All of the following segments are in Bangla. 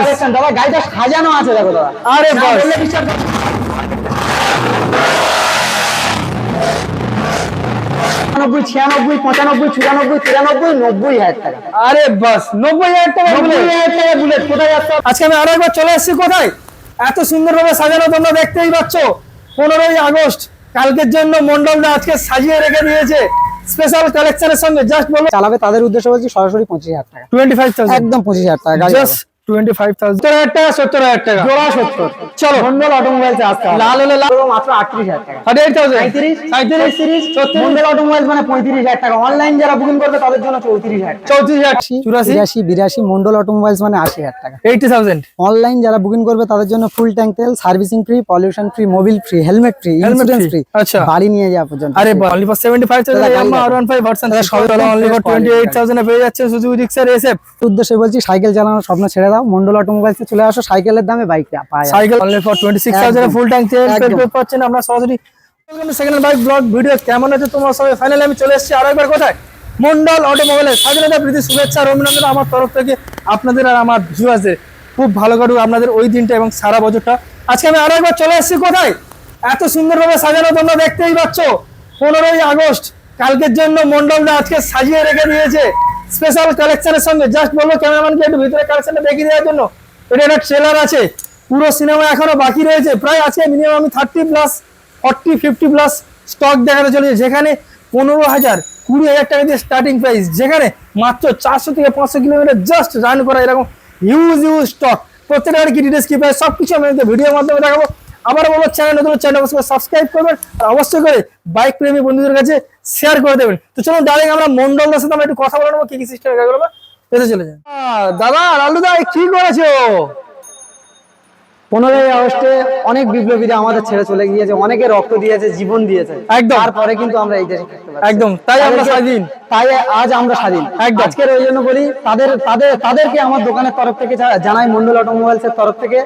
কালেকশন দাদা গাড়িটা সাজানো আছে দেখো দাদা। আরে বাস। বললে বিশ্বাস করবে না। আটানব্বই ছিয়ানব্বই পঁচানব্বই চুরানব্বই তিরানব্বই নব্বই হাজার টাকা। আরে বাস নব্বই হাজার টাকা নব্বই হাজার টাকা বুলেট কোথায় যাচ্ছে? আজকে আমি আরও একবার চলে এসেছি কোথায়? এত সুন্দরভাবে সাজানো তোমরা দেখতেই পাচ্ছ। পনেরোই আগস্ট কালকের জন্য মন্ডলটা আজকে সাজিয়ে রেখে দিয়েছে। স্পেশাল কালেকশনের সঙ্গে জাস্ট বলো। চালাবে তাদের উদ্দেশ্য বলছি সরাসরি পঁচিশ হাজার টাকা। টোয়েন্টি ফাইভ একদম পঁচিশ হাজার টাকা জাস্ট টোয়েন্টি ফাইভ থাউজেন্ড হাজার টাকা সত্তর হাজার টাকা। জোড়া সত্তর। চলো। মন্ডল অটোমোবাইলস আসতে লাল হলে লাল। মাত্র আটত্রিশ হাজার টাকা। থার্টি এইট থাউজেন্ড সাঁত্রিশ সাঁত্রিশ তিরিশ মন্ডল অটোমোবাইলস মানে পঁয়ত্রিশ হাজার টাকা। অনলাইন যারা বুকিং করবে তাদের জন্য চৌত্রিশ হাজার চৌত্রিশ হাজার। চুরাশি? বিরাশি বিরাশি। মন্ডল অটোমোবাইলস মানে আশি হাজার টাকা। এইটি থাউজেন্ড অনলাইন যারা বুকিং করবে তাদের জন্য ফুল ট্যাঙ্ক তেল servicing free pollution free mobil free helmet free insurance free আচ্ছা। বাড়ি নিয়ে যাওয়া পর্যন্ত। আরে only for seventy five thousand R one five version দাদা, সবই সবই only for twenty eight quality পেয়ে যাচ্ছে সুজুকি রিক্সার এসএফ উদ্দেশ্যে বলছি সাইকেল চালানোর স্বপ্ন ছেড়ে দাও। মন্ডল অটোমোবাইলসে চলে আসো সাইকেলের দামে বাইক পাওয়া যায় cycle only for twenty six thousand একদম। ফুল ট্যাঙ্ক তেল একদম। পাচ্ছেন আপনার সরাসরি welcome second bike blog video কেমন আছে তোমার সবাই? ফাইনালি আমি চলে এসেছি আরও একবার কোথায়? মন্ডল অটোমোবাইলের স্বাধীনতা প্রীতি শুভেচ্ছা আর অভিনন্দন আমার তরফ থেকে আপনাদের আর আমার ভিউয়ার্সদের খুব ভালো কাটুক আপনাদের ওই দিনটা এবং সারা বছরটা। আজকে আমি আরও একবার চলে এসেছি কোথায়? এত সুন্দরভাবে সাজানো তোমরা দেখতেই পাচ্ছ। পনেরোই আগস্ট কালকের জন্য মন্ডলটা আজকে সাজিয়ে রেখে দিয়েছে। স্পেশাল কালেকশনের সঙ্গে জাস্ট বলব ক্যামেরাম্যানকে একটু ভিতরে কালেকশনটা দেখিয়ে দেওয়ার জন্য। এটা একটা ট্রেলার আছে। পুরো সিনেমা এখনও বাকি রয়েছে। প্রায় আছে মিনিমাম আমি thirty plus forty fifty plus stock দেখাতে চলেছে। যেখানে পনেরো হাজার কুড়ি হাজার টাকা দিয়ে স্টার্টিং প্রাইস যেখানে মাত্র চারশো থেকে পাঁচশো কিলোমিটার জাস্ট রান করা এরকম হিউজ হিউজ স্টক প্রত্যেকটা কি ডিটেলস কি প্রাইস সব কিছু আমি ভিডিওর মাধ্যমে দেখাবো। আবার বলো চ্যানেল নতুন চ্যানেল অবশ্যই সাবস্ক্রাইব করবেন আর অবশ্যই করে বাইক প্রেমী বন্ধুদের কাছে শেয়ার করে দেবেন। তো চলুন ডাইরেক্ট আমরা মন্ডলদার সাথে আমরা একটু কথা বলে নেব কি কি সিস্টেম গাড়ি করব পেতে চলে যান দাদা লালু দা কি করেছ? পনেরোই আগস্টে অনেক বিপ্লবীরা আমাদের ছেড়ে চলে গিয়েছে অনেকে রক্ত দিয়েছে জীবন দিয়েছে। একদম। তারপরে কিন্তু আমরা এই দেশে একদম তাই আমরা স্বাধীন। তাই আজ আমরা স্বাধীন। আজকের ওই জন্য বলি তাদের তাদের তাদেরকে আমার দোকানের তরফ থেকে জানাই মন্ডল অটোমোবাইলস এর তরফ থেকে।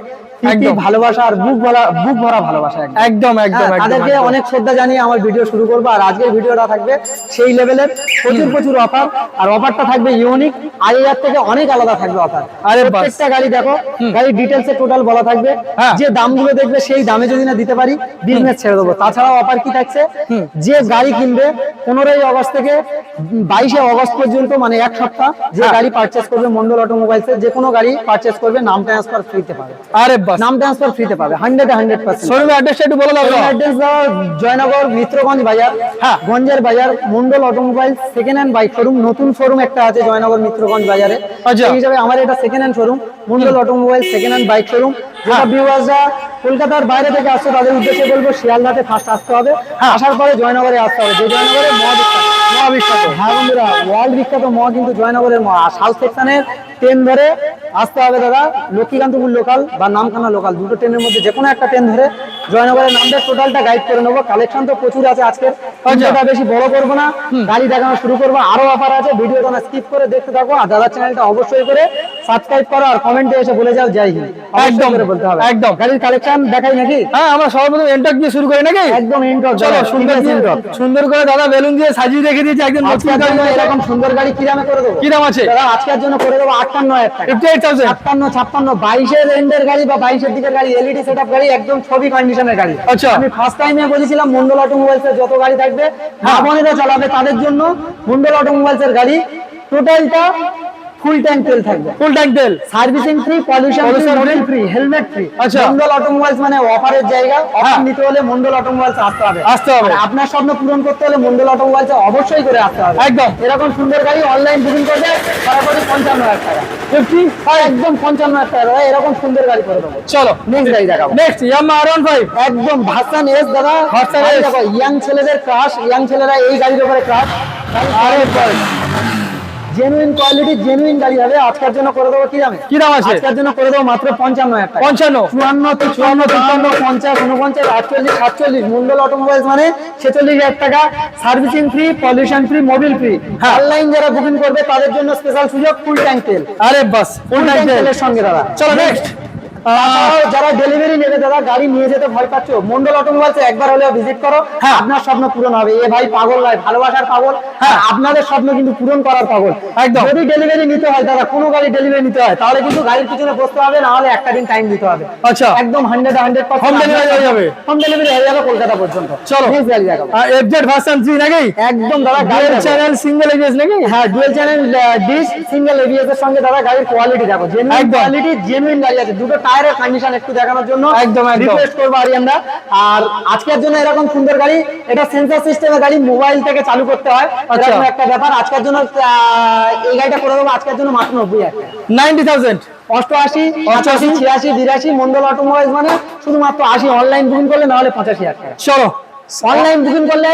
একদম। ভালোবাসা আর বুক ভরা বুক ভরা ভালোবাসা একদম। একদম হ্যাঁ, তাদেরকে অনেক শ্রদ্ধা জানিয়ে আমার ভিডিও শুরু করব। আর আজকের ভিডিওটা থাকবে সেই লেভেলের প্রচুর প্রচুর অফার। আর অফারটা থাকবে ইউনিক। থেকে অনেক আলাদা থাকবে অফার। আরে বাস। প্রত্যেকটা গাড়ি দেখো গাড়ির ডিটেলস টোটাল বলা থাকবে। হ্যাঁ। যে দামগুলো দেখবে সেই দামে যদি না দিতে পারি বিজনেস ছেড়ে দেবো। তাছাড়াও অফার কি থাকছে? যে গাড়ি কিনবে পনেরোই আগস্ট থেকে বাইশে অগস্ট পর্যন্ত মানে এক সপ্তাহ যে হ্যাঁ। গাড়ি পারচেস করবে মন্ডল অটোমোবাইলস যে কোনো গাড়ি পারচেস করবে নাম ট্রান্সফার ফ্রিতে পাবে আরে বাস নাম ট্রান্সফার ফ্রিতে পাবে হান্ড্রেড হান্ড্রেড পার্সেন্ট শোরুমের অ্যাড্রেসটা একটু বলে দাও অ্যাড্রেস জয়নগর মিত্রগঞ্জ বাজার হ্যাঁ। গঞ্জের বাজার Mondal automobile second hand bike showroom নতুন শোরুম একটা আছে জয়নগর মিত্রগঞ্জ বাজারে আচ্ছা। সেই হিসাবে আমার এটা second hand showroom Mondal automobile second hand bike showroom যারা। ভিউয়ার্সরা কলকাতার বাইরে থেকে আসছে তাদের উদ্দেশ্যে বলব শিয়ালদাতে ফার্স্ট আসতে হবে হ্যাঁ। আসার পরে জয়নগরে আসতে হবে যে জয়নগরে মহা বিখ্যাত। হ্যাঁ বন্ধুরা ওয়ার্ল্ড বিখ্যাত মহা কিন্তু জয়নগরের মহা সাউথ সেকশনের ট্রেন ধরে আসতে হবে দাদা। লক্ষ্মীকান্তপুর লোকাল বা নামখানা লোকাল দুটো ট্রেনের মধ্যে যে কোনো একটা ট্রেন ধরে জয়নগরের নামটা টোটালটা গাইড করে নেব। কালেকশন তো প্রচুর আছে আজকে। ভিডিওটা বেশি বড় করব না। গাড়ি দেখানো শুরু করব। আরও অফার আছে। ভিডিওটা স্কিপ করে দেখতে থাকো। আর দাদার চ্যানেলটা অবশ্যই করে সাবস্ক্রাইব করো আর কমেন্টে এসে বলে যাও জয় হিন্দ। একদম, বলতে হবে। একদম। গাড়ির কালেকশন দেখাই নাকি? হ্যাঁ আমরা সর্বপ্রথম এন্টার দিয়ে শুরু করি নাকি? একদম ইন্টক চলো সুন্দর সুন্দর করে দাদা বেলুন দিয়ে সাজিয়ে রেখে দিয়েছে একদম আজকের এরকম সুন্দর গাড়ি কি দামে করে দেবো? কি দাম আছে? দাদা আজকের জন্য করে দেবো আটান্ন ছাপ্পান্ন ছাপ্পান্ন বাইশের এন্ডের গাড়ি বা বাইশের দিকের গাড়ি এলইডি সেটআপ গাড়ি একদম ছবি কন্ডিশনের গাড়ি। আচ্ছা। আমি ফার্স্ট টাইমে বলেছিলাম মন্ডল অটোমোবাইলস এর যত গাড়ি থাকবে মা চালাবে তাদের জন্য মন্ডল অটোমোবাইলস এর গাড়ি। টোটালটা ফুল ট্যাঙ্ক তেল থাকবে। ফুল ট্যাঙ্ক তেল। Servicing free pollution free free helmet free আচ্ছা। মন্ডল অটোমোবাইলস মানে অফারের জায়গা। অফার হ্যাঁ। নিতে হলে মন্ডল অটোমোবাইলস আসতে হবে। আসতে হবে। আপনার স্বপ্ন পূরণ করতে হলে মন্ডল অটোমোবাইলস অবশ্যই করে আসতে হবে। একদম। এরকম সুন্দর গাড়ি অনলাইন বুকিং করবে সরাসরি পঞ্চান্ন হাজার টাকা। ফিফটি আর একদম পঞ্চান্ন হাজার টাকা এরকম সুন্দর গাড়ি করে দেবো। চলো। নেক্সট গাড়ি দেখাবো। Next Yamaha R one five একদম ভার্সান এস দাদা। S। দেখো ইয়াং ছেলেদের ক্রাশ ইয়াং ছেলেরা এই গাড়ির উপরে ক্রাশ জেনুইন কোয়ালিটি জেনুইন গাড়ি হবে। আজকের জন্য করে দেবো কি দামে? কি দাম আছে? আজকের জন্য করে দেবো মাত্র পঞ্চান্ন হাজার পঞ্চান্ন? চুয়ান্ন চুয়ান্ন তিপ্পান্ন পঞ্চাশ উনপঞ্চাশ আটচল্লিশ সাতচল্লিশ মন্ডল অটোমোবাইলস মানে ছেচল্লিশ হাজার টাকা। Servicing free pollution free mobil free হ্যাঁ। অনলাইন যারা বুকিং করবে তাদের জন্য স্পেশাল সুযোগ ফুল ট্যাঙ্ক তেল। আরে বাস ফুল ট্যাঙ্ক তেলের সঙ্গে দাদা। চলো নেক্সট যারা ডেলিভারি নেবে দাদা গাড়ি নিয়ে যেতে ভয় পাচ্ছ মন্ডল অটোমোবাইলস একবার হলেও ভিজিট করো। হ্যাঁ। আপনার স্বপ্ন পূরণ হবে। এ ভাই পাগল নয় ভালোবাসার পাগল। হ্যাঁ। আপনাদের স্বপ্ন কিন্তু পূরণ করার পাগল। একদম। যদি ডেলিভারি নিতে হয় দাদা কোনো গাড়ি ডেলিভারি নিতে হয় তাহলে কিন্তু গাড়ির পিছনে বসতে হবে না হলে একটা দিন টাইম দিতে হবে। আচ্ছা। একদম হান্ড্রেড হান্ড্রেড Home delivery হয়ে যাবে? হোম ডেলিভারি হয়ে যাবে কলকাতা পর্যন্ত। চলো। এফজেড ভার্সন থ্রি নাকি? একদম দাদা চ্যানেল সিঙ্গেল এবিএস নাকি? হ্যাঁ dual channel disc single ABS এর সঙ্গে দাদা গাড়ির কোয়ালিটি দেখো জেনুইন কোয়ালিটি জেনুইন গাড়ি আছে। দুটো টায়ারের কন্ডিশন একটু দেখানোর জন্য। একদম। রিকোয়েস্ট করব আরিয়ানরা আর আজকের জন্য এরকম সুন্দর গাড়ি এটা সেন্সর সিস্টেমের গাড়ি মোবাইল থেকে চালু করতে হয়। আচ্ছা। এরকম একটা ব্যাপার। আজকের জন্য এই গাড়িটা করে দেবো। আজকের জন্য মাত্র নব্বই হাজার। Ninety thousand. অষ্টআশি পঁচাশি ছিয়াশি বিরাশি মন্ডল অটোমোবাইল মানে শুধুমাত্র আশি। অনলাইন বুকিং করলে না হলে পঁচাশি হাজার চলো। অনলাইন বুকিং করলে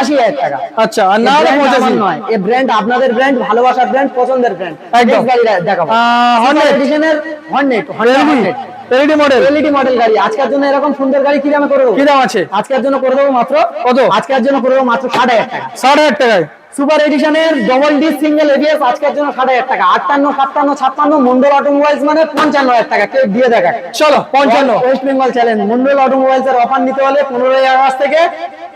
আশি হাজার টাকা। আচ্ছা আর না পঁচাশি। নয়। এই ব্র্যান্ড আপনাদের ব্র্যান্ড ভালোবাসার ব্র্যান্ড পছন্দের ব্র্যান্ড একদম। দেখাবো। Hornet। এডিশনের এলইডি মডেল এলইডি মডেল গাড়ি। আজকের জন্য এরকম সুন্দর গাড়ি কি দামে করে দেবো? কি দাম আছে? আজকের জন্য করে দেবো মাত্র কত? আজকের জন্য করে দেবো মাত্র ষাট হাজার টাকা। ষাট হাজার টাকায়। সুপার এডিশনের ডবল ডি সিঙ্গেল এবিএস আজকের জন্য ষাট হাজার টাকা। আটান্ন সাতান্ন ছাপ্পান্ন মন্ডল অটোমোবাইলস মানে পঞ্চান্ন হাজার টাকা। কেউ দিয়ে দেখা চলো পঞ্চান্ন। West Bengal challenge Mondal automobiles এর অফার নিতে হলে পনেরোই আগস্ট থেকে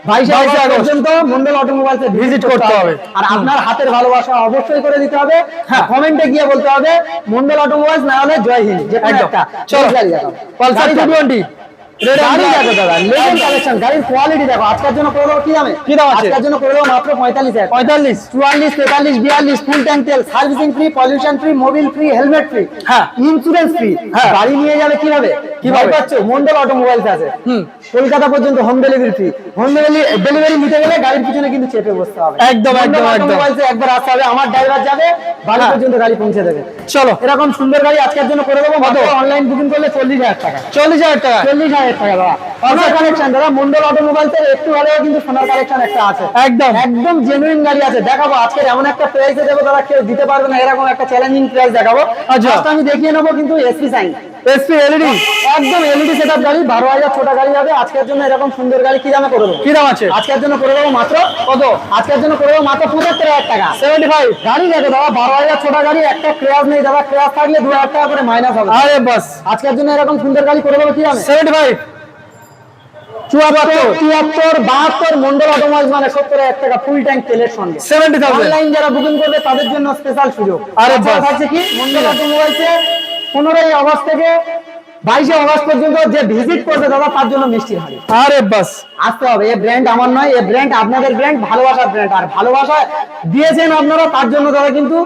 বাইশে আগস্ট আগস্ট। পর্যন্ত মন্ডল অটোমোবাইলস এ ভিজিট করতে হবে। আর আপনার হাতের ভালোবাসা অবশ্যই করে দিতে হবে। হ্যাঁ। কমেন্টে গিয়ে বলতে হবে মন্ডল অটোমোবাইলস না হলে জয় হিন্দ। যে একটা। চলো। পালসার টু টোয়েন্টি রেড গাড়ি দেখো দাদা লেভেল কালেকশন গাড়ির কোয়ালিটি দেখো আজকের জন্য করে দেবো কি দামে? কি দাম আছে? আজকের জন্য করে দেবো মাত্র পঁয়তাল্লিশ হাজার। পঁয়তাল্লিশ। চুয়াল্লিশ তেতাল্লিশ বিয়াল্লিশ ফুল ট্যাঙ্ক তেল servicing free pollution free mobil free helmet free হ্যাঁ। ইন্স্যুরেন্স ফ্রি হ্যাঁ। গাড়ি নিয়ে যাবে কীভাবে? কীভাবে? কীভাবে পাচ্ছ? মন্ডল অটোমোবাইলস আছে। হুম। কলকাতা পর্যন্ত home delivery free home delivery delivery নিতে গেলে গাড়ির পিছনে কিন্তু চেপে বসতে হবে। একদম, একদম। একবার আসতে হবে। আমার ড্রাইভার যাবে বাড়ি হ্যাঁ। পর্যন্ত গাড়ি পৌঁছে দেবে। চলো। এরকম সুন্দর গাড়ি আজকের জন্য করে দেবো। অনলাইন বুকিং করলে চল্লিশ হাজার টাকা। চল্লিশ হাজার টাকা। চল্লিশ হাজার মানে- একটু হলেও কিন্তু সোনার একটা আছে। একদম। একদম জেনুইন গাড়ি আছে। দেখাবো এমন একটা কেউ দিতে পারবে না এরকম একটা চ্যালেঞ্জিং দেখাবো। আচ্ছা। আমি দেখিয়ে নেব কিন্তু সাইন এলইডি একদম ছোট গাড়ি আজকের জন্য এরকম সুন্দর গাড়ি কি দামে করে দেবো? কি দাম আছে? আজকের জন্য করে দেবো মাত্র কত? আজকের জন্য করে দেবো মাত্র 75000 টাকা। 75 গাড়ি দাদা ছোট গাড়ি একটা নেই দাদা। থাকলে 2000 টাকা করে মাইনাস হবে। আজকের জন্য এরকম সুন্দর গাড়ি করে দেবো কি দামে? ফুল ট্যাঙ্ক মানে পনেরোই থেকে বাইশে পর্যন্ত যে ভিজিট দাদা তার জন্য মিষ্টি বাস। আসতে হবে। ব্র্যান্ড আমার নয় এই ব্র্যান্ড আপনাদের ব্র্যান্ড ভালোবাসার ব্র্যান্ড আর ভালোবাসা দিয়েছেন আপনারা তার জন্য দাদা কিন্তু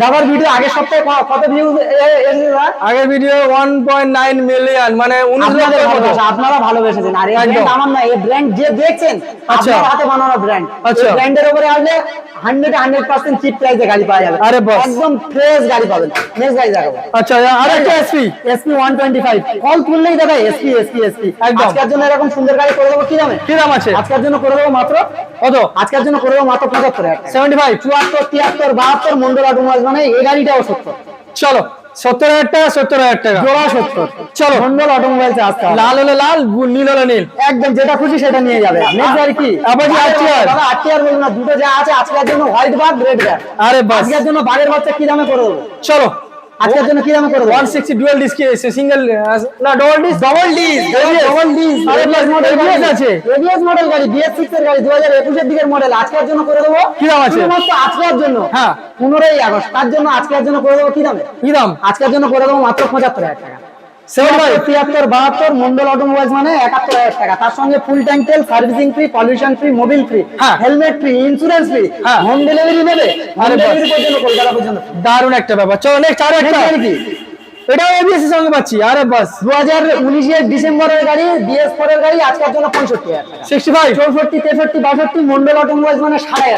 দাদার ভিডিও আগের সপ্তাহে কত ভিউ এসেছে আগের video one point nine million মানে আপনারা ভালোবেসেছেন। আর এই ব্র্যান্ড আমার নয় এই ব্র্যান্ড যে দেখছেন আচ্ছা। আপনার হাতে বানানো ব্র্যান্ড আচ্ছা। ব্র্যান্ডের উপরে আসলে হান্ড্রেড হান্ড্রেড পার্সেন্ট চিপ প্রাইসে গাড়ি পাওয়া যাবে। আরে বাস। একদম ফ্রেশ গাড়ি পাবেন। নেক্সট গাড়ি দেখাবো। আচ্ছা আর একটা SP SP one twenty five call তুললেই দাদা এসপি এসপি এসপি একদম। আজকের জন্য এরকম সুন্দর গাড়ি করে দেবো কি দামে? কি দাম আছে? আজকের জন্য করে দেবো মাত্র? কত? আজকের জন্য করে দেবো মাত্র পঁচাত্তর হাজার টাকা। সেভেন্টি ফাইভ চুয়াত্তর তিয়াত্তর বাহাত্তর মন্ডল অটোমোবাইল মানে এই গাড়িটাও সত্তর। চলো সত্তর হাজার টাকা সত্তর হাজার টাকা। জোড়া সত্তর। চলো। মন্ডল অটোমোবাইল আসতে লাল হলে লাল নীল হলে নীল। একদম যেটা খুশি সেটা নিয়ে যাবে। নেক্সট গাড়ি কি? কি RTR? দাদা আরটিআর বলুন না দুটো যা আছে আজকের জন্য হোয়াইট বাদ রেড বাদ আরে বাস। আজকের জন্য বাগের বাচ্চা কি দামে করে দেবো চলো। আজকের জন্য কি দাম করে দেবো ডুয়াল ডিস্ক এসে সিঙ্গেল না double disc double disc double disc model ABS আছে। এবিএস মডেল গাড়ি বিএস সিক্স এর গাড়ি 2021 এর দিকের মডেল আজকের জন্য করে দেবো। কি দাম আছে? শুধুমাত্র আজকের জন্য। হ্যাঁ। 15ই আগস্ট। তার জন্য আজকের জন্য করে দেবো কি দামে? কি দাম? আজকের জন্য করে দেবো মাত্র 75000 টাকা। তিয়াত্তর বাহাত্তর মন্ডল অটোমোবাইলস মানে একাত্তর হাজার টাকা। তার সঙ্গে ফুল ট্যাঙ্ক তেল servicing free pollution free mobil free. Helmet free insurance free. Home delivery নেবে হোম আরে বাস। ডেলিভারি পর্যন্ত কলকাতা পর্যন্ত। দারুণ একটা ব্যাপার। চলো নেক্সট আরও একটা। Next গাড়ি কি? এটাও এবিএস সঙ্গে পাচ্ছি। আরে বাস। দু হাজার উনিশের ডিসেম্বরের গাড়ি বিএস ফোর এর গাড়ি আজকের জন্য পঁয়ষট্টি সিক্সটি ফাইভ চৌষট্টি তেষট্টি বাষট্টি মন্ডল অটোমোবাইলস মানে সাড়ে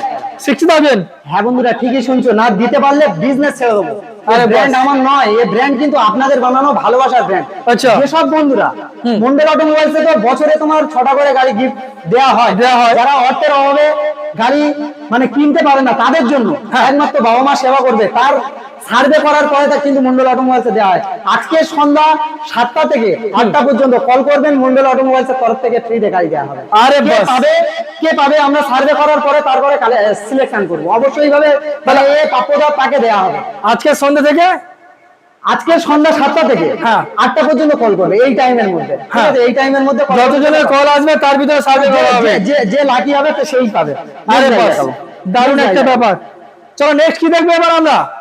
সিক্সটি থাউজেন্ড হ্যাঁ বন্ধুরা ঠিকই শুনছো। না দিতে পারলে বিজনেস ছেড়ে দেবো। আরে আরে ব্র্যান্ড আমার নয় এই ব্র্যান্ড কিন্তু আপনাদের বানানো ভালোবাসার ব্র্যান্ড আচ্ছা। যেসব বন্ধুরা মন্ডল অটোমোবাইলস তো বছরে তোমার ছটা করে গাড়ি গিফট দেওয়া হয় দেওয়া হয়। যারা অর্থের অভাবে গাড়ি মানে কিনতে পারে না তাদের জন্য হ্যাঁ। একমাত্র বাবা মা সেবা করবে তার সার্ভে করার পরে তা কিন্তু মন্ডল অটোমোবাইলসে দেওয়া হয়। আজকে সন্ধ্যা সাতটা থেকে আটটা পর্যন্ত কল করবেন মন্ডল অটোমোবাইলসের তরফ থেকে ফ্রিতে গাড়ি দেওয়া হবে। আরে পাবে কে পাবে আমরা সার্ভে করার পরে তারপরে সিলেকশন করব। অবশ্যই ভাবে তাহলে এ প্রাপ্যতা তাকে দেওয়া হবে। আজকে সন্ধ্যে থেকে? আজকে সন্ধ্যা সাতটা থেকে হ্যাঁ। আটটা পর্যন্ত কল করবে এই টাইমের মধ্যে। হ্যাঁ। এই টাইমের মধ্যে। যতজনের কল আসবে তার ভিতরে সার্ভে করা হবে। যে- যে- লাকি হবে তো সেই পাবে। আরে বাস। দারুণ একটা ব্যাপার। চলো নেক্সট কি দেখব এবার আমরা?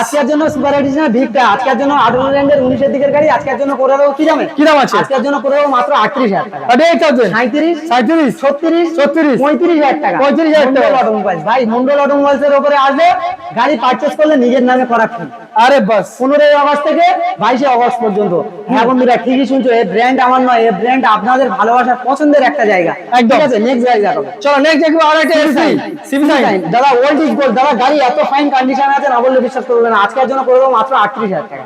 আজকের জন্য। সুপার এডিশন ভিকটা আজকের জন্য আঠারো উনিশের দিকের গাড়ি আজকের জন্য করে দেবো কি দামে? কি দাম আছে? আজকের জন্য করে দেবো মাত্র আটত্রিশ হাজার টাকা। আরে এইট থাউজেন্ড সাঁত্রিশ সাঁত্রিশ ছত্রিশ ছত্রিশ। পঁয়ত্রিশ হাজার টাকা। 35,000 টাকা। মন্ডল ভাই মন্ডল অটোমোবাইলস এর উপরে আসবে গাড়ি পারচেস করলে নিজের নামে করা আরে বাস। পনেরোই আগস্ট থেকে বাইশে আগস্ট পর্যন্ত। হ্যাঁ বন্ধুরা ঠিকই শুনছো এই ব্র্যান্ড আমার নয় এই ব্র্যান্ড আপনাদের ভালোবাসার পছন্দের একটা জায়গা। একদম। ঠিক আছে নেক্সট দেখাবো চলো নেক্সট দেখব আর একটা দাদা ওল্ড ইজ গোল্ড দাদা গাড়ি এত ফাইন কন্ডিশন আছে না বললে বিশ্বাস করবে না। আজকের জন্য করে দেবো মাত্র আটত্রিশ হাজার টাকা।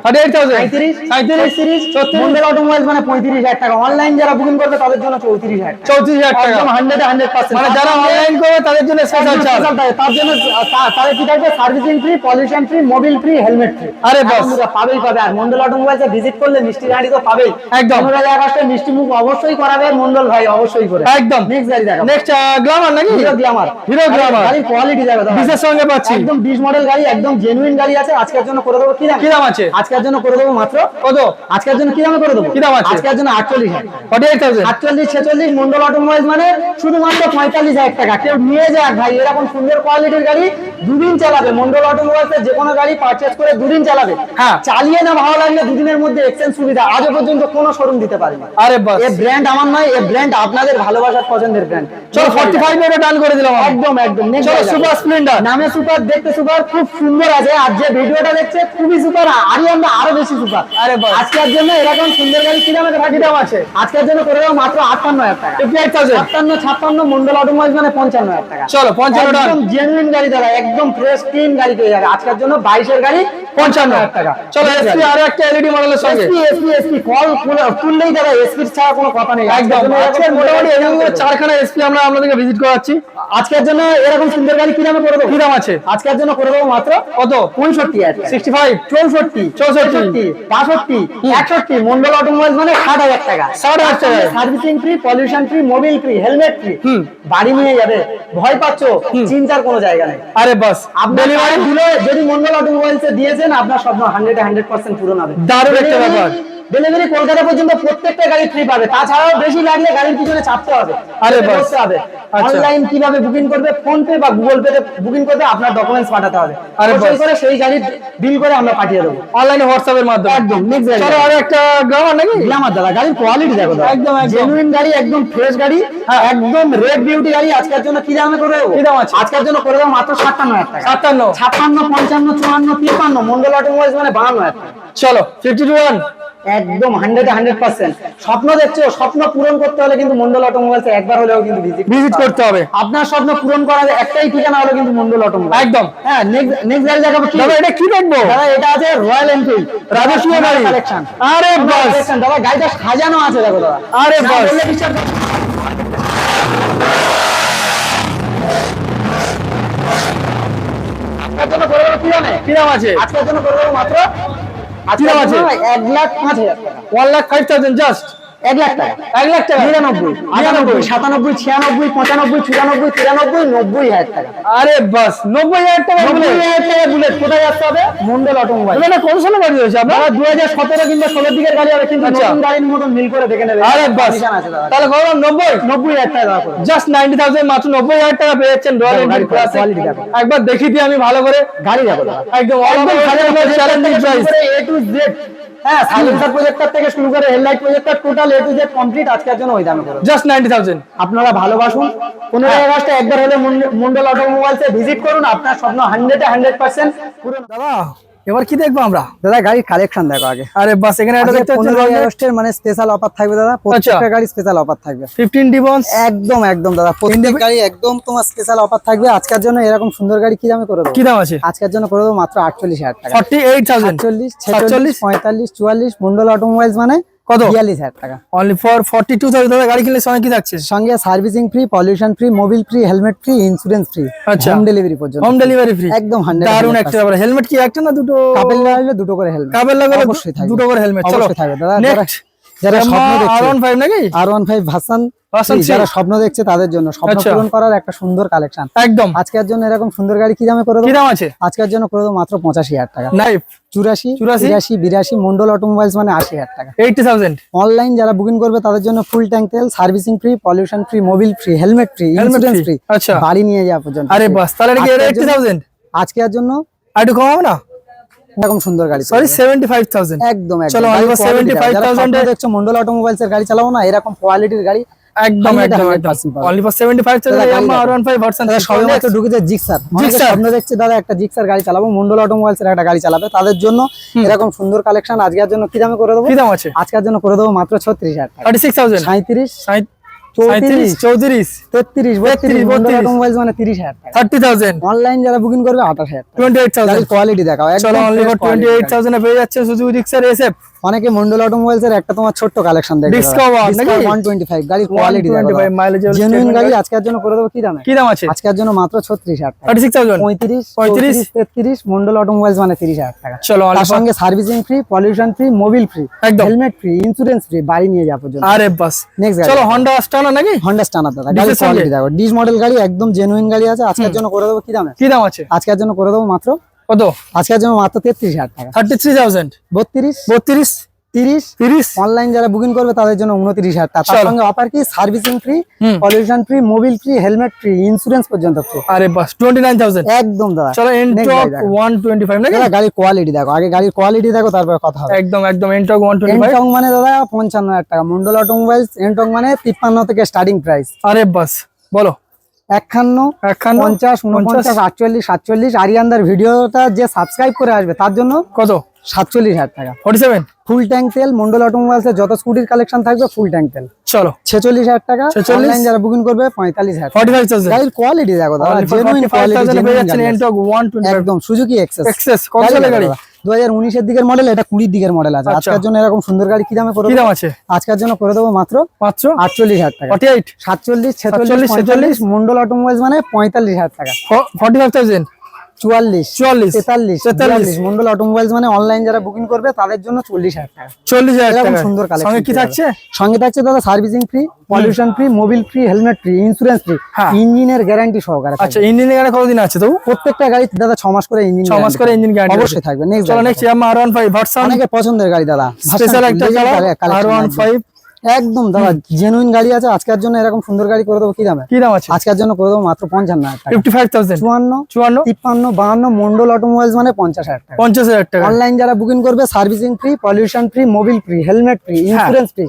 সাঁত্রিশ সাঁত্রিশ তিরিশ ছত্রিশ? মন্ডল অটোমোবাইলস মানে পঁয়ত্রিশ হাজার টাকা। অনলাইন যারা বুকিং করবে তাদের জন্য চৌত্রিশ হাজার টাকা। চৌত্রিশ হাজার টাকা। একদম হান্ড্রেড হান্ড্রেড পার্সেন্ট মানে যারা অনলাইন করবে তাদের জন্য স্পেশাল চার্জ তার জন্য তাদের কি থাকবে? Servicing free pollution free mobil free helmet free আরে বাস। পাবেই পাবে। আর মন্ডল অটোমোবাইলসে ভিজিট করলে মিষ্টি গাড়ি তো পাবেই। একদম। পনেরোই আগস্টে মিষ্টি মুখ অবশ্যই করাবে। মন্ডল ভাই অবশ্যই করে। একদম। নেক্সট গাড়ি দেখো নেক্সট গ্লামার নাকি? হিরো গ্ল্যামার হিরো গ্ল্যামার গাড়ির কোয়ালিটি দেখো বিশের সঙ্গে পাচ্ছি। একদম 20 মডেল গাড়ি একদম জেনুইন গাড়ি আছে। আজকের জন্য করে দেবো কি দাম কি দাম আছে? আজকের জন্য করে দেবো মাত্র কত? আজকের জন্য কি দামে করে দেবো? কি দাম আছে? আজকের জন্য আটচল্লিশ হাজার। ফর্টি এইট থাউজেন্ড আটচল্লিশ ছেচল্লিশ মন্ডল অটোমোবাইল মানে শুধুমাত্র পঁয়তাল্লিশ হাজার টাকা। কেউ নিয়ে যাক ভাই এরকম সুন্দর কোয়ালিটির গাড়ি দুদিন চালাবে। মন্ডল অটোমোবাইল যে কোনো গাড়ি পারচেস করে দুদিন চালাবে। হ্যাঁ। চালিয়ে না ভালো লাগলে দুদিনের মধ্যে এক্সচেঞ্জ সুবিধা। আজও পর্যন্ত কোনো শোরুম দিতে পারেনি। আরে বাস। এ ব্র্যান্ড আমার নয় এ ব্র্যান্ড আপনাদের ভালোবাসার পছন্দের ব্র্যান্ড চলো ফর্টি ফাইভ ডান করে দিলাম একদম একদম। সুপার স্প্লেন্ডার নামে সুপার দেখতে সুপার খুব সুন্দর আছে। আর যে ভিডিওটা দেখছে খুবই সুপার আরই আমরা আরও বেশি সুপার। আরে আজকের জন্য এরকম সুন্দর গাড়ি কি দামে কি দাম আছে। আজকের জন্য করে দেবো মাত্র আটান্ন হাজার টাকা। ফিফটি এইট থাউজেন্ড ছাপ্পান্ন ছাপ্পান্ন মন্ডল অটোমোবাইল মানে পঞ্চান্ন হাজার টাকা। চলো পঞ্চান্ন একদম জেনুইন গাড়ি দাদা একদম ফ্রেশ ক্লিন গাড়ি পেয়ে যাবে আজকের জন্য বাইশের গাড়ি পঞ্চান্ন। হাজার টাকা। চলো এসপি আরও একটা এলইডি মডেলের সঙ্গে। এসপি এসপি এসপি কল তুললেই দাদা এসপির ছাড়া কোনো কথা নেই। একদম। আজকের মোটামুটি চারখানা এসপি আমরা আপনাদেরকে ভিজিট করাচ্ছি। আজকের জন্য এরকম সুন্দর গাড়ি কি দামে করে দেবো? কি দাম আছে? আজকের জন্য করে দেবো মাত্র কত? পঁয়ষট্টি সিক্সটি ফাইভ চৌষট্টি চৌষট্টি। বাষট্টি একষট্টি মন্ডল অটোমোবাইল মানে ষাট হাজার টাকা। ষাট হাজার টাকা। Servicing free pollution free mobil free helmet free. বাড়ি নিয়ে যাবে। ভয় পাচ্ছ? চিন্তার কোনো জায়গা নেই। আরে বাস আপনার দিলে যদি মন্ডল অটোমোবাইলসে দিয়েছেন আপনার স্বপ্ন হান্ড্রেড হান্ড্রেড পার্সেন্ট পূরণ হবে। দারুণ একটা ব্যাপার। ডেলিভারি কলকাতা পর্যন্ত প্রত্যেকটা গাড়ি ফ্রি পাবে। তাছাড়াও বেশি লাগলে গাড়ির পিছনে চাপতে হবে। আরে বসতে হবে। আচ্ছা। অনলাইন কীভাবে বুকিং করবে? ফোন পে বা গুগল পে বুকিং করবে আপনার ডকুমেন্টস পাঠাতে হবে। আরে বাস। করে সেই গাড়ির বিল করে আমরা পাঠিয়ে দেবো। অনলাইনে হোয়াটসঅ্যাপের মাধ্যমে। একদম নেক্সট গাড়ি চলো আরও একটা গ্লামার নাকি? গ্ল্যামার দাদা গাড়ির কোয়ালিটি দেখো একদম। জেনুইন গাড়ি একদম ফ্রেশ গাড়ি একদম রেড বিউটি গাড়ি। আজকের জন্য কি দামে করে দেবো? কি দাম আছে? আজকের জন্য করে দেবো মাত্র সাতান্ন হাজার টাকা। সাতান্ন। ছাপ্পান্ন পঞ্চান্ন চুয়ান্ন তিপ্পান্ন মন্ডল অটোমোবাইলস মানে বাহান্ন হাজার চলো ফিফটি টু ওয়ান একদম হান্ড্রেড হান্ড্রেড পার্সেন্ট স্বপ্ন দেখছ স্বপ্ন পূরণ করতে হলে কিন্তু মন্ডল অটোমোবাইলস একবার হলেও কিন্তু ভিজিট করতে হবে। আপনার স্বপ্ন পূরণ করার একটাই ঠিকানা হলো কিন্তু মন্ডল অটোমোবাইল একদম। হ্যাঁ নেক্সট গাড়ি দেখাবো দাদা এটা কি দেখব? দাদা এটা আছে রয়্যাল এনফিল্ড রাজকীয় গাড়ি। কালেকশন আরে বাস। দাদা গাড়িটা সাজানো আছে দেখো দাদা। আরে বাস। জন্য করে দেবো কি জানে? কি দাম আছে? আজকের জন্য করে দেবো মাত্র আছে? আজকের জন্য এক লাখ পাঁচ হাজার টাকা one lakh five thousand just এক লাখ টাকা। এক লাখ টাকা। নিরানব্বই আটানব্বই। সাতানব্বই ছিয়ানব্বই পঁচানব্বই চুরানব্বই তিরানব্বই নব্বই হাজার টাকা। আরে বাস নব্বই হাজার টাকা নব্বই হাজার টাকা বুলেট। কোথায় যাচ্ছে হবে মন্ডল অটোমোবাইল। এটা কোন সালে গাড়ি হয়েছে আপনার? দু হাজার সতেরো কিংবা ষোলোর দিকের গাড়ি হবে কিন্তু। নতুন গাড়ির মতন মিল করে দেখে নেবে। আরে বাস। Condition আছে দাদা তাহলে কত নব্বই? নব্বই হাজার টাকা জাস্ট নাইনটি থাউজেন্ড মাত্র নব্বই হাজার টাকা পেয়ে যাচ্ছেন রয়্যাল এনফিল্ড দেখো। একবার দেখিয়ে দিই আমি ভালো করে। গাড়ি দেখো দাদা একদম একদম challenging price A to Z হ্যাঁ সাইলেন্সার প্রজেক্টর থেকে শুরু করে headlight projector total A to Z complete আজকের জন্য ওই দামে করে জাস্ট নাইনটি থাউজেন্ড আপনারা ভালোবাসুন। পনেরোই আগস্টে একবার হলে মন্ড- মন্ডল অটোমোবাইলসে ভিজিট করুন আপনার স্বপ্ন হান্ড্রেডে হান্ড্রেড পার্সেন্ট পুরো দাদা এবার কি দেখব আমরা? দাদা গাড়ির কালেকশন দেখো আগে। আরে বাস এখানে একটা দেখতে আগস্টের মানে স্পেশাল অফার থাকবে দাদা। প্রত্যেকটা গাড়ি স্পেশাল অফার থাকবে। ফিফটিন ডিবন্স একদম একদম দাদা। প্রত্যেক গাড়ি একদম তোমার স্পেশাল অফার থাকবে। আজকের জন্য এরকম সুন্দর গাড়ি কি দামে করে দেবো? কি দাম আছে? আজকের জন্য করে দেবো মাত্র আটচল্লিশ হাজার টাকা। ফর্টি এইট থাউজেন্ড আটচল্লিশ সাতচল্লিশ? ছেচল্লিশ পঁয়তাল্লিশ চুয়াল্লিশ মন্ডল অটোমোবাইলস মানে কত? বিয়াল্লিশ হাজার টাকা। Only for forty two thousand গাড়ি কিনলে সঙ্গে কি থাকছে? সঙ্গে servicing free pollution free Mobil free helmet free insurance free আচ্ছা। হোম ডেলিভারি পর্যন্ত। হোম ডেলিভারি ফ্রি একদম 100 দারুণ একটা ব্যাপার। হেলমেট কি একটা না দুটো? কাপেল লাগালে দুটো করে হেলমেট কাপের লাগালে অবশ্যই থাকবে। দুটো করে হেলমেট চলো। অবশ্যই থাকবে। দাদা নেক্সট যারা স্বপ্ন দেখছে ওয়ান নাকি? আর ওয়ান ফাইভ ভার্সন যারা স্বপ্ন দেখছে তাদের জন্য স্বপ্ন আচ্ছা। পূরণ করার একটা সুন্দর কালেকশন একদম। আজকের জন্য এরকম সুন্দর গাড়ি কি দামে করে দেবো? দাম আছে? আজকের জন্য করে দেবো মাত্র পঁচাশি হাজার টাকা। নাইফ চুরাশি চুরাশি? বিরাশি মন্ডল অটোমোবাইলস মানে আশি হাজার টাকা। এইটি থাউজেন্ড অনলাইন যারা বুকিং করবে তাদের জন্য ফুল ট্যাঙ্ক তেল servicing free pollution free Mobil free helmet free insurance free আচ্ছা। বাড়ি নিয়ে যাওয়া পর্যন্ত আরে। বাস তাহলে আজকের জন্য- আজকের জন্য আর একটু কম হবে না? এরকম সুন্দর গাড়ি সরি 75000 একদম একদম। মন্ডল অটোমোবাইলস এর গাড়ি চালাবো না এরকম কোয়ালিটির গাড়ি একদম একদম দাদা একটা গাড়ি মন্ডল একটা গাড়ি চালাবে। তাদের জন্য এরকম সুন্দর কালেকশন আজকের জন্য কি দামে করে দেবো? আজকের জন্য করে দেবো মাত্র 36000 36000 37 37 চৌত্রিশ তেত্রিশ বত্রিশ 32, মন্ডল 32 অটোমোবাইলস মানে তিরিশ হাজার থার্টি থাউজেন্ড। অনলাইন যারা বুকিং করবে আঠাশ হাজার টোয়েন্টি এইট থাউজেন্ড কোয়ালিটি দেখাও। চলো only for twenty eight thousand পেয়ে যাচ্ছে সুজুকি রিক্সার এসএফ অনেকে মন্ডল অটোমোবাইলস এর একটা তোমার ছোট্ট কালেকশন দেখবে Discover, নাকি? ওয়ান টোয়েন্টি ফাইভ গাড়ির কোয়ালিটি ফাইভ মাইলেজ জেনুইন গাড়ি আজকের জন্য করে দেবো কি দামে কি দাম আছে? আজকের জন্য মাত্র ছত্রিশ হাজার টাকা। থার্টি সিক্স থাউজেন্ড পঁয়ত্রিশ 35, পঁয়ত্রিশ তেত্রিশ মন্ডল অটোমোবাইলস মানে তিরিশ হাজার টাকা। চলো অনলি সঙ্গে servicing free pollution free Mobil free একদম। হেলমেট ফ্রি ইন্স্যুরেন্স ফ্রি বাড়ি নিয়ে যাওয়া পর্যন্ত আরে বাস। নেক্সট চলো হন্ডা স্টানা নাকি? হন্ডা স্টানার দাদা গাড়ির কোয়ালিটি দেখো। ডিস মডেল গাড়ি একদম জেনুইন গাড়ি আছে। আজকের জন্য করে দেব কি দামে কি দাম আছে? আজকের জন্য করে দেবো মাত্র কত? আজকের জন্য মাত্র তেত্রিশ হাজার টাকা। থার্টি থ্রি থাউজেন্ড বত্রিশ বত্রিশ? তিরিশ তিরিশ? অনলাইন যারা বুকিং করবে তাদের জন্য উনত্রিশ হাজার টাকা। তার সঙ্গে অফার কি? Servicing free pollution free Mobil free helmet free insurance পর্যন্ত ফ্রি আরে বাস টোয়েন্টি নাইন থাউজেন্ড একদম দাদা। চলো এনটক ওয়ান টোয়েন্টি ফাইভ নাকি? গাড়ির কোয়ালিটি দেখো। আগে গাড়ির কোয়ালিটি দেখো তারপরে কথা হবে। একদম একদম Ntorq one twenty five Ntorq মানে দাদা পঞ্চান্ন হাজার টাকা। মন্ডল অটোমোবাইলস এনটং মানে তিপ্পান্ন থেকে স্টার্টিং প্রাইস আরে বাস বলো। একান্ন পঞ্চাশ উনপঞ্চাশ আটচল্লিশ সাতচল্লিশ আরিয়ানদার ভিডিওটা যে সাবস্ক্রাইব করে আসবে তার জন্য কত? সাতচল্লিশ হাজার টাকা। ফর্টি সেভেন ফুল ট্যাঙ্ক তেল মন্ডল অটোমোবাইলস যত স্কুটির কালেকশন থাকবে ফুল ট্যাঙ্ক তেল। চলো। ছেচল্লিশ হাজার টাকা। 46 অনলাইন যারা বুকিং করবে পঁয়তাল্লিশ হাজার ফর্টি ফাইভ গাড়ির কোয়ালিটি দেখো দাদা জেনুইন কোয়ালিটি একদম সুজুকি এক্সেস এক্সেস কত গাড়ি? দু হাজার উনিশের দিকের মডেল এটা কুড়ির দিকের মডেল আছে। আচ্ছা। আজকের জন্য এরকম সুন্দর গাড়ি কি দামে করে কি দাম আছে? আজকের জন্য করে দেবো মাত্র মাত্র? আটচল্লিশ হাজার টাকা। ফর্টি এইট সাতচল্লিশ ছেচল্লিশ? ছেচল্লিশ মন্ডল অটোমোবাইল মানে পঁয়তাল্লিশ হাজার টাকা। ফর্টি ফাইভ থাউজেন্ড চুয়াল্লিশ চুয়াল্লিশ তেতাল্লিশ তেতাল্লিশ। মন্ডল অটোমোবাইলস মানে অনলাইন যারা বুকিং করবে তাদের জন্য চল্লিশ হাজার টাকা। চল্লিশ হাজার টাকা। সুন্দর কালেকশন সঙ্গে কি থাকছে? সঙ্গে থাকছে দাদা servicing free pollution free Mobil free helmet free insurance free. ইঞ্জিনের গ্যারান্টি সহকারে আচ্ছা ইঞ্জিনের গাড়ি কতদিন আছে তবু? প্রত্যেকটা গাড়ি দাদা ছ মাস করে ইঞ্জিন ছ মাস করে ইঞ্জিন গ্যারান্টি অবশ্যই থাকবে। নেক্সট চলো next R one five version অনেকে পছন্দের গাড়ি দাদা। স্পেশাল একটা আর ওয়ান ফাইভ একদম দাদা জেনুইন গাড়ি আছে আজকের জন্য এরকম সুন্দর গাড়ি করে দেবো কি দামে কি দাম আছে? আজকের জন্য করে দেবো মাত্র পঞ্চান্ন ফিফটি ফাইভ থাউজেন্ড চুয়ান্ন চুয়ান্ন? তিপ্পান্ন বাহান্ন মন্ডল অটোমোবাইলস মানে পঞ্চাশ হাজার টাকা। পঞ্চাশ হাজার টাকা। অনলাইন যারা বুকিং করবে servicing free pollution free Mobil free helmet free insurance free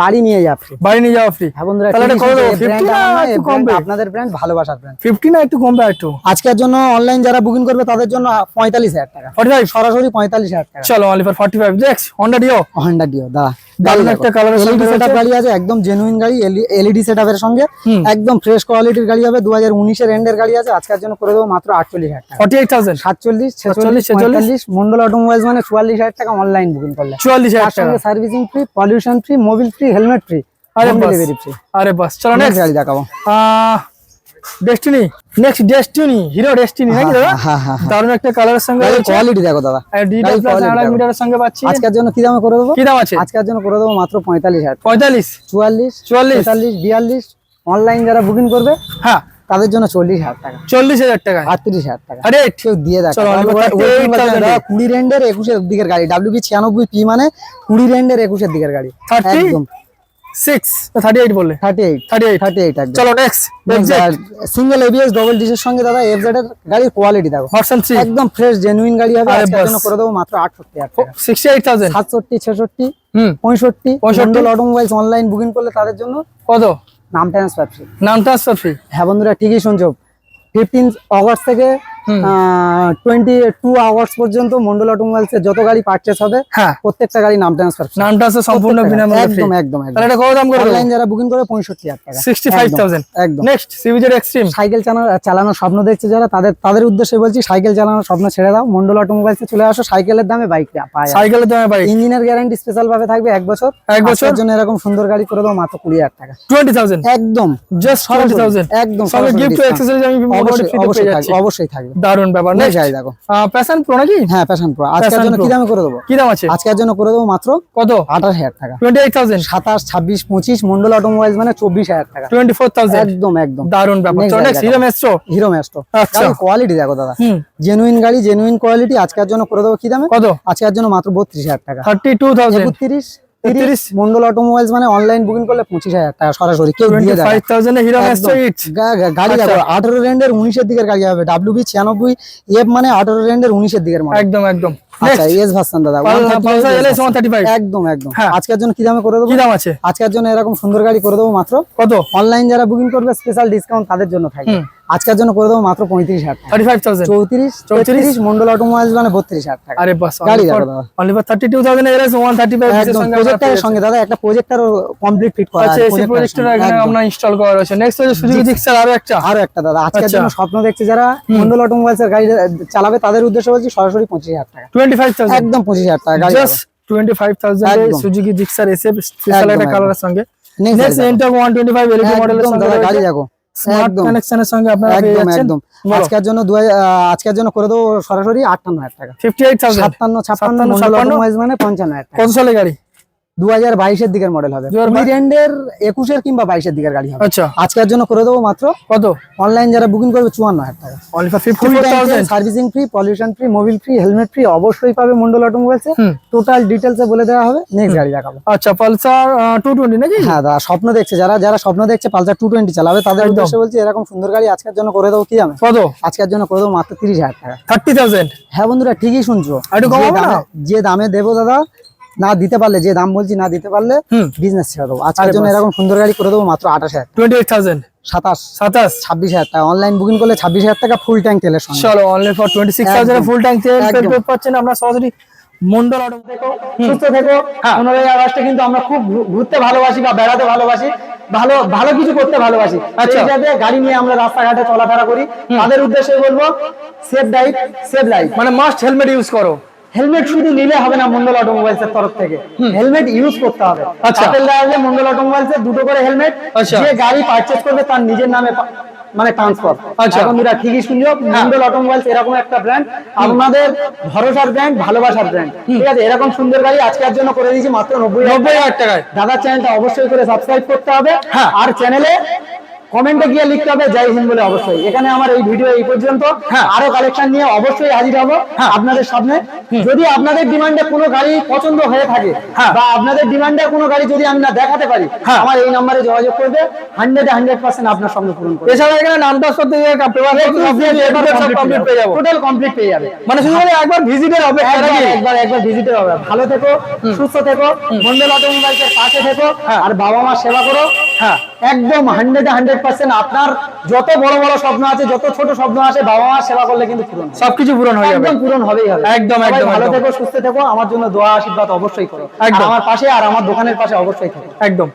বাড়ি নিয়ে যা ফ্রি বাড়ি নিয়ে যাওয়া ফ্রি হ্যাঁ বন্ধুরা তাহলে এটা করে শুনছো, দেবো 50 না একটু কমবে? আপনাদের ব্র্যান্ড ভালোবাসার ব্র্যান্ড ফিফটি না একটু কমবে একটু? আজকের জন্য অনলাইন যারা বুকিং করবে তাদের জন্য পঁয়তাল্লিশ হাজার টাকা। ফর্টি ফাইভ সরাসরি পঁয়তাল্লিশ হাজার টাকা। চলো ফর্টি ফাইভ দেখস হন্ডা ডিও হন্ডা ডিও দাদা দারুণ একটা colour এলইডি সেটআপ গাড়ি আছে একদম জেনুইন গাড়ি এলইডি সেটআপের সঙ্গে। একদম ফ্রেশ কোয়ালিটির গাড়ি হবে দু হাজার উনিশের এন্ডের গাড়ি আছে। আজকের জন্য করে দেবো মাত্র আটচল্লিশ হাজার টাকা। ফর্টি এইট থাউজেন্ড সাতচল্লিশ সাতচল্লিশ, ছেচল্লিশ? ছেচল্লিশ। পঁয়তাল্লিশ। মন্ডল অটোমোবাইলস মানে চুয়াল্লিশ হাজার টাকা অনলাইন বুকিং করলে। চুয়াল্লিশ হাজার তার টাকা। Servicing free pollution free Mobil free helmet free আরে ডেলিভারি ফ্রি আরে বাস চলো নেক্সট গাড়ি দেখাবো। Destini next Destini Hero Destini নাকি দাদা? হ্যাঁ হ্যাঁ দারুণ একটা কালারের সঙ্গে কোয়ালিটি দেখো দাদা। ডিটেল প্লাস আড়াই মিটারের সঙ্গে পাচ্ছি। আজকের জন্য কি দামে করে দেবো? কি দাম আছে? আজকের জন্য করে দেবো মাত্র পঁয়তাল্লিশ হাজার। পঁয়তাল্লিশ। চুয়াল্লিশ চুয়াল্লিশ। বিয়াল্লিশ। অনলাইন যারা বুকিং করবে হ্যাঁ। তাদের জন্য চল্লিশ হাজার টাকা। চল্লিশ হাজার টাকা? আটত্রিশ হাজার টাকা। আরে কেউ দিয়ে দেখ চলো, অল্প করে 38,000 কুড়ি রেন্ডের একুশের দিকের গাড়ি ডাব্লিউ ডাব্লিউবি ছিয়ানব্বই পি মানে কুড়ি রেন্ডের একুশের দিকের গাড়ি। একদম। সিঙ্গেল এবিএস ডবল ডিসের সঙ্গে দাদা এর গাড়ির কোয়ালিটি দেখো। একদম ফ্রেশ জেনুইন গাড়ি হবে। করে দেবো মাত্র আটষট্টি সাতষট্টি ছেষট্টি হুম। পঁয়ষট্টি 65 মন্ডল অটোমোবাইলস অনলাইন বুকিং করলে তাদের জন্য কত? নাম ট্রান্সফার ফ্রি নাম ট্রান্সফার ফ্রি হ্যাঁ বন্ধুরা ঠিকই শুনছো ফিফটিন অগস্ট থেকে। টোয়েন্টি টু আওয়ার্স পর্যন্ত মন্ডল অটোমোবাইলস যত গাড়ি পারচেস হবে হ্যাঁ। প্রত্যেকটা গাড়ি নাম ট্রান্সফার নাম ট্রান্সফার সম্পূর্ণ বিনামূল্যে একদম একদম একদম। তাহলে এটা কত দাম করে অনলাইন যারা বুকিং করে পঁয়ষট্টি হাজার টাকা। সিক্সটি ফাইভ থাউজেন্ড একদম। নেক্সট সিভিজের এক্সট্রিম সাইকেল চালানো চালানোর স্বপ্ন দেখছে যারা তাদের তাদের উদ্দেশ্যে বলছি সাইকেল চালানোর স্বপ্ন ছেড়ে দাও। মন্ডল অটোমোবাইলসে চলে আসো সাইকেলের দামে বাইক সাইকেলের দামে বাইক ইঞ্জিনের গ্যারান্টি স্পেশাল ভাবে থাকবে এক বছর। এক বছর? জন্য এরকম সুন্দর গাড়ি করে দাও মাত্র কুড়ি হাজার টাকা। টোয়েন্টি থাউজেন্ড একদম। জাস্ট একদম সঙ্গে সরাসরি গিফট discount। আমি অবশ্যই অবশ্যই থাকবে। দারুণ ব্যাপার না যাই দেখো। প্যাশন প্রো নাকি? হ্যাঁ প্যাশন প্রো আজকের জন্য কি দামে করে দেবো? কি দাম আছে? আজকের জন্য করে দেবো মাত্র কত? আঠাশ হাজার টাকা। টোয়েন্টি এইট থাউজেন্ড সাতাশ ছাব্বিশ পঁচিশ মন্ডল অটোমোবাইলস মানে চব্বিশ হাজার টাকা। টোয়েন্টি ফোর থাউজেন্ড একদম একদম। দারুণ ব্যাপার। হিরো মেস্ট্রো হিরো আচ্ছা। কোয়ালিটি দেখো দাদা। জেনুইন গাড়ি জেনুইন কোয়ালিটি আজকের জন্য করে দেবো কি দামে? কত? আজকের জন্য মাত্র বত্রিশ হাজার টাকা। থার্টি টু থাউজেন্ড 33 তিরিশ মন্ডল অটোমোবাইলস মানে অনলাইন বুকিং করলে পঁচিশ হাজার টাকা সরাসরি। কেউ দিয়ে গাড়ি আচ্ছা। দেখো আঠারো রেন্ডের উনিশের দিকের গাড়ি হবে ডাব্লিউ বি ছিয়ানব্বই এফ মানে আঠারো রেন্ডের উনিশের দিকের একদম একদম। আচ্ছা এস ভার্সন দাদা। 135 Pulsar LS one thirty five একদম একদম। হ্যাঁ। আজকের জন্য কি দামে করে দেবো? কি দাম আছে? আজকের জন্য এরকম সুন্দর গাড়ি করে দেবো মাত্র। কত? অনলাইন যারা বুকিং করবে স্পেশাল ডিসকাউন্ট তাদের জন্য থাকবে। আজকের জন্য করে দেবো মাত্র পঁয়ত্রিশ হাজার টাকা। থার্টি ফাইভ থাউজেন্ড চৌত্রিশ? চৌত্রিশ মন্ডল অটোমোবাইলস মানে বত্রিশ হাজার টাকা। আরে বাস গাড়ি দাদা only for thirty two thousand LS one thirty five একদম সঙ্গে দাদা একটা প্রজেক্টরও কমপ্লিট ফিট করা আচ্ছা আছে এখানে আমরা ইনস্টল করা রয়েছে। নেক্সট হচ্ছে সুজুকি জিক্সার আরও একটা। আরও একটা দাদা। আজকের আচ্ছা। জন্য স্বপ্ন দেখছে যারা মন্ডল অটোমোবাইলস এর গাড়ি চালাবে তাদের উদ্দেশ্যে বলছি সরাসরি পঁচিশ হাজার টাকা। টোয়েন্টি ফাইভ থাউজেন্ড একদম পঁচিশ হাজার টাকা গাড়ি twenty five thousand Suzuki Gixxer এসে স্পেশাল একটা কালারের সঙ্গে। Next next Ntorq one twenty five LED মডেলের সঙ্গে গাড়ি দেখো। স্মার্ট কানেকশনের সঙ্গে আপনারা পেয়ে একদম যাচ্ছেন। একদম। আজকের জন্য দু হাজার- আজকের জন্য করে দেবো সরাসরি আটান্ন হাজার টাকা। ফিফটি এইট থাউজেন্ড সাতান্ন ছাপ্পান্ন সাতান্ন, মন্ডল ছাপ্পান্ন। অটোমোবাইলস মানে পঞ্চান্ন হাজার টাকা। কত সালে গাড়ি? দু হাজার বাইশের দিকের মডেল হবে। 2022 একুশের কিংবা বাইশের দিকের গাড়ি হবে। আচ্ছা। আজকের জন্য করে দেবো মাত্র কত? অনলাইন যারা বুকিং করবে চুয়ান্ন হাজার টাকা। Servicing free pollution free Mobil free helmet free অবশ্যই পাবে মন্ডল অটোমোবাইলস টোটাল ডিটেলসে বলে দেওয়া হবে নেক্সট গাড়ি দেখাবো। আচ্ছা পালসার টু টোয়েন্টি নাকি? হ্যাঁ দাদা স্বপ্ন দেখছে। যারা যারা স্বপ্ন দেখছে পালসার টু টোয়েন্টি চালাবে তাদের উদ্দেশ্যে বলছি এরকম সুন্দর গাড়ি আজকের জন্য করে দেবো কি আমি কত? আজকের জন্য করে দেবো মাত্র তিরিশ হাজার টাকা। থার্টি থাউজেন্ড হ্যাঁ বন্ধুরা ঠিকই শুনছো। যে দামে দেবো দাদা না দিতে পারলে যে দাম বলছি না দিতে পারলে বিজনেস ছেড়ে দেবো। আজকের জন্য এরকম সুন্দর গাড়ি করে দেবো মাত্র আঠাশ হাজার। টোয়েন্টি এইট থাউজেন্ড সাতাশ। সাতাশ? ছাব্বিশ হাজার। টাকা অনলাইন বুকিং করলে ছাব্বিশ হাজার টাকা ফুল ট্যাঙ্ক তেলের সঙ্গে। চলো only for twenty six thousand full tank তেল পাচ্ছেন আমরা সরাসরি মন্ডল অটো সুস্থ থেকো। পনেরোই আগস্টে কিন্তু আমরা খুব ঘুরতে ভালোবাসি বা বেড়াতে ভালোবাসি। ভালো ভালো কিছু করতে ভালোবাসি। আচ্ছা। যাতে গাড়ি নিয়ে আমরা রাস্তাঘাটে চলাফেরা করি। তাদের উদ্দেশ্যে বলব সেফ ড্রাইভ সেভ লাইফ মানে মাস্ট হেলমেট ইউজ করো। হেলমেট শুধু নিলে হবে না মন্ডল অটোমোবাইলস এর তরফ থেকে। হেলমেট ইউজ করতে হবে। আপেল দেওয়া মন্ডল অটোমোবাইলস এর দুটো করে হেলমেট আচ্ছা। যে গাড়ি পারচেজ করবে তার নিজের নামে মানে ট্রান্সফার আচ্ছা। এখন এরা ঠিকই শুনছো মন্ডল অটোমোবাইলস এরকম একটা ব্র্যান্ড আপনাদের ভরসার ব্র্যান্ড ভালোবাসার ব্র্যান্ড ঠিক আছে? এরকম সুন্দর গাড়ি আজকের জন্য করে দিয়েছি মাত্র নব্বই নব্বই হাজার টাকায়। দাদার চ্যানেলটা অবশ্যই করে সাবস্ক্রাইব করতে হবে। হ্যাঁ। আর চ্যানেলে কমেন্টে গিয়ে লিখতে হবে জয় হিন্দ বলে অবশ্যই। এখানে আমার এই ভিডিও এই পর্যন্ত। হ্যাঁ। আরও কালেকশন নিয়ে অবশ্যই হাজির হব হ্যাঁ। আপনাদের সামনে। যদি আপনাদের ডিমান্ডে কোনো গাড়ি পছন্দ হয়ে থাকে হ্যাঁ। বা আপনাদের ডিমান্ডে কোনো গাড়ি যদি আমি না দেখাতে পারি। আমার এই নম্বরে যোগাযোগ করবে। হান্ড্রেড হান্ড্রেড পার্সেন্ট আপনার সামনে পূরণ করবে। এছাড়া এখানে নাম টাস করতে গিয়ে পেপার সব কমপ্লিট পেয়ে যাব। টোটাল কমপ্লিট পেয়ে যাবে। মানে শুধু একবার ভিজিটের হবে একবার একবার একবার ভিজিটে হবে। ভালো থেকো সুস্থ থেকো মন্ডল অটোমোবাইলস পাশে থেকো। আর বাবা মা সেবা করো। হ্যাঁ একদম হান্ড্রেড হান্ড্রেড পার্সেন্ট আপনার যত বড় বড় স্বপ্ন আছে যত ছোট স্বপ্ন আছে বাবা মা সেবা করলে কিন্তু পূরণ সবকিছু পূরণ হয়ে যাবে। একদম পূরণ হবেই হবে। একদম, একদম, ভালো থেকো সুস্থ থেকো আমার জন্য দোয়া আশীর্বাদ অবশ্যই করো। একদম। আমার পাশে আর আমার দোকানের পাশে অবশ্যই থাকো। একদম।